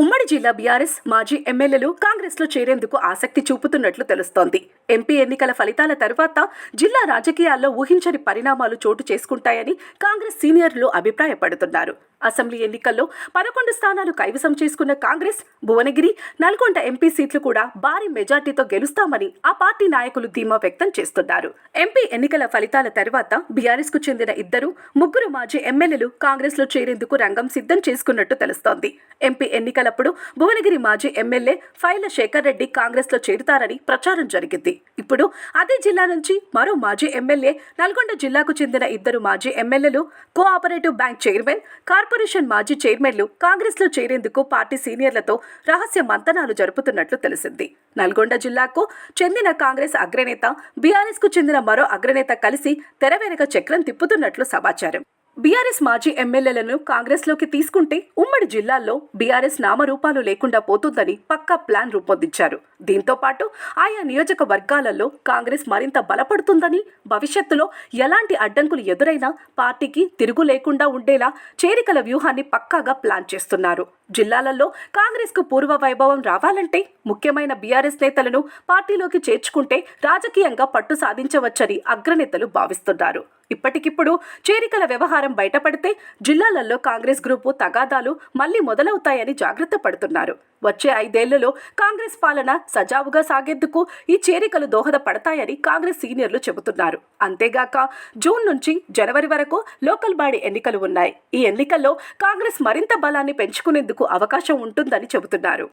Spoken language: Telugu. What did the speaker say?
ఉమ్మడి జిల్లా బీఆర్ఎస్ మాజీ ఎమ్మెల్యేలు కాంగ్రెస్లో చేరేందుకు ఆసక్తి చూపుతున్నట్లు తెలుస్తోంది. ఎంపీ ఎన్నికల ఫలితాల తర్వాత జిల్లా రాజకీయాల్లో ఊహించని పరిణామాలు చోటు చేసుకుంటాయని కాంగ్రెస్ సీనియర్లు అభిప్రాయపడుతున్నారు. అసెంబ్లీ ఎన్నికల్లో పదకొండు స్థానాలు కైవసం చేసుకున్న కాంగ్రెస్ భువనగిరి నల్గొండ ఎంపీ సీట్లు కూడా భారీ మెజార్టీతో గెలుస్తామని ఆ పార్టీ నాయకులు ధీమా వ్యక్తం చేస్తున్నారు. ఎంపీ ఎన్నికల ఫలితాల తర్వాత బీఆర్ఎస్కు చెందిన ఇద్దరు ముగ్గురు మాజీ ఎమ్మెల్యేలు కాంగ్రెస్లో చేరేందుకు రంగం సిద్ధం చేసుకున్నట్టు తెలుస్తోంది. ఎంపీ ఎన్నికల ఎన్నికలప్పుడు భువనగిరి మాజీ ఎమ్మెల్యే ఫైల శేఖర్ రెడ్డి కాంగ్రెస్లో చేరుతారని ప్రచారం జరిగింది. ఇప్పుడు అదే జిల్లా నుంచి మరో మాజీ ఎమ్మెల్యే నల్గొండ జిల్లాకు చెందిన ఇద్దరు మాజీ ఎమ్మెల్యేలు కోఆపరేటివ్ బ్యాంక్ చైర్మన్ కార్పొరేషన్ మాజీ చైర్మన్లు కాంగ్రెస్లో చేరేందుకు పార్టీ సీనియర్లతో రహస్య మంతనాలు జరుపుతున్నట్లు తెలిసింది. నల్గొండ జిల్లాకు చెందిన కాంగ్రెస్ అగ్రనేత బీఆర్ఎస్కు చెందిన మరో అగ్రనేత కలిసి తెర వెనుక చక్రం తిప్పుతున్నట్లు సమాచారం. బీఆర్ఎస్ మాజీ ఎమ్మెల్యేలను కాంగ్రెస్లోకి తీసుకుంటే ఉమ్మడి జిల్లాల్లో బీఆర్ఎస్ నామరూపాలు లేకుండా పోతుందని పక్కా ప్లాన్ రూపొందించారు. దీంతో పాటు ఆయా నియోజకవర్గాలలో కాంగ్రెస్ మరింత బలపడుతుందని భవిష్యత్తులో ఎలాంటి అడ్డంకులు ఎదురైనా పార్టీకి తిరుగు లేకుండా ఉండేలా చేరికల వ్యూహాన్ని పక్కాగా ప్లాన్ చేస్తున్నారు. జిల్లాలలో కాంగ్రెస్కు పూర్వ వైభవం రావాలంటే ముఖ్యమైన బీఆర్ఎస్ నేతలను పార్టీలోకి చేర్చుకుంటే రాజకీయంగా పట్టు సాధించవచ్చని అగ్రనేతలు భావిస్తున్నారు. ఇప్పటికిప్పుడు చేరికల వ్యవహారం బయటపడితే జిల్లాలలో కాంగ్రెస్ గ్రూపు తగాదాలు మళ్ళీ మొదలవుతాయని జాగ్రత్త పడుతున్నారు. వచ్చే ఐదేళ్ళలో కాంగ్రెస్ పాలన సజావుగా సాగేందుకు ఈ చేరికలు దోహదపడతాయని కాంగ్రెస్ సీనియర్లు చెబుతున్నారు. అంతేగాక జూన్ నుంచి జనవరి వరకు లోకల్ బాడీ ఎన్నికలు ఉన్నాయి. ఈ ఎన్నికల్లో కాంగ్రెస్ మరింత బలాన్ని పెంచుకునేందుకు అవకాశం ఉంటుందని చెబుతున్నారు.